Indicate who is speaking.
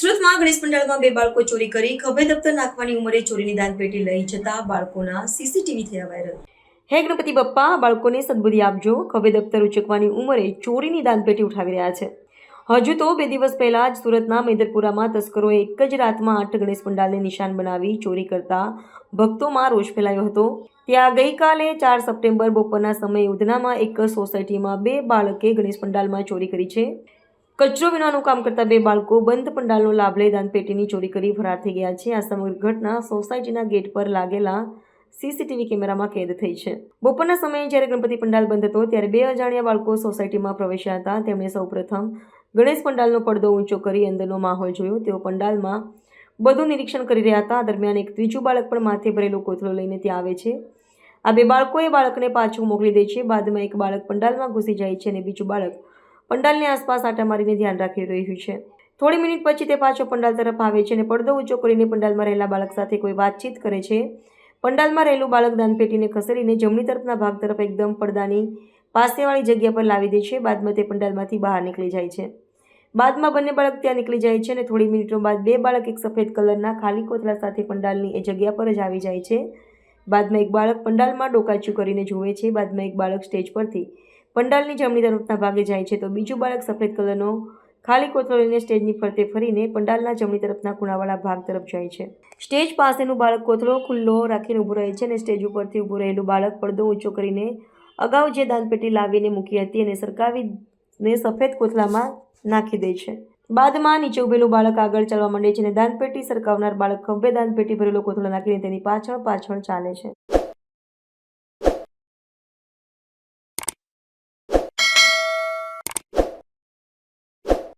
Speaker 1: સુરતમાં ગણેશ પંડાળમાં બે બાળકો ચોરી કરી. ખભે દફતર નાખવાની ઉંમરે ચોરીની દાનપેટી લઈ જતા બાળકોના સીસીટીવી થયા વાયરલ. હે ગણપતિ બપ્પા બાળકોને સદબુદ્ધિ આપજો. ખભે દફતર ઉચકવાની ઉંમરે ચોરીની દાનપેટી ઉઠાવી રહ્યા છે. હજુ તો બે દિવસ પહેલા જ સુરતના મેદરપુરામાં તસ્કરોએ એક જ રાતમાં આઠ ગણેશ પંડાલને નિશાન બનાવી ચોરી કરતા ભક્તોમાં રોષ ફેલાયો હતો. ત્યાં ગઈકાલે ચાર સપ્ટેમ્બર બપોરના સમયે ઉધનામાં એક સોસાયટીમાં બે બાળકે ગણેશ પંડાલમાં ચોરી કરી છે. કચરો વિનાનું કામ કરતા બે બાળકો બંધ પંડાલનો લાભ લઈ દાનપેટીની ચોરી કરી ફરાર થઈ ગયા છે. આ સમગ્ર ઘટના સોસાયટીના ગેટ પર લાગેલા સીસીટીવી કેમેરામાં કેદ થઈ છે. બપોરના સમયે જ્યારે ગણપતિ પંડાલ બંધ હતો ત્યારે બે અજાણ્યા બાળકો સોસાયટીમાં પ્રવેશ્યા હતા. તેમણે સૌપ્રથમ ગણેશ પંડાલનો પડદો ઊંચો કરી અંદરનો માહોલ જોયો. તેઓ પંડાલમાં બધું નિરીક્ષણ કરી રહ્યા હતા. દરમિયાન એક ત્રીજું બાળક પણ માથે ભરેલો કોથળો લઈને ત્યાં આવે છે. આ બે બાળકોએ બાળકને પાછું મોકલી દે છે. બાદમાં એક બાળક પંડાલમાં ઘૂસી જાય છે અને બીજું બાળક પંડાલની આસપાસ આટા મારીને ધ્યાન રાખી રહ્યું છે. થોડી મિનિટ પછી તે પાછો પંડાલ તરફ આવે છે અને પડદો ઊંચો કરીને પંડાલમાં રહેલા બાળક સાથે કોઈ વાતચીત કરે છે. પંડાલમાં રહેલું બાળક દાનપેટીને ખસેડીને જમણી તરફના ભાગ તરફ એકદમ પડદાની પાસેવાળી જગ્યા પર લાવી દે છે. બાદમાં તે પંડાલમાંથી બહાર નીકળી જાય છે. બાદમાં બંને બાળક ત્યાં નીકળી જાય છે અને થોડી મિનિટો બાદ બે બાળક એક સફેદ કલરના ખાલી કોથળા સાથે પંડાલની એ જગ્યા પર જ આવી જાય છે. બાદમાં એક બાળક પંડાલમાં ડોકાચું કરીને જુએ છે. બાદમાં એક બાળક સ્ટેજ પરથી પંડાલની જમણી તરફના ભાગે જાય છે તો બીજું બાળક સફેદ કલરનો ખાલી કોથળો લઈને સ્ટેજની ફરતે ફરીને પંડાલના જમણી તરફના ખૂણાવાળા ભાગ તરફ જાય છે. સ્ટેજ પાસેનું બાળક કોથળો ખુલ્લો રાખીને ઊભું રહે છે અને સ્ટેજ ઉપરથી ઊભું રહેલું બાળક પડદો ઊંચો કરીને અગાઉ જે દાનપેટી લાવીને મૂકી હતી અને સરકાવીને સફેદ કોથળામાં નાખી દે છે. બાદમાં નીચે ઉભેલું બાળક આગળ ચાલવા માંડે છે અને દાનપેટી સરકાવનાર બાળક ખભે દાનપેટી ભરેલો કોથળો નાખીને તેની પાછળ પાછળ ચાલે છે.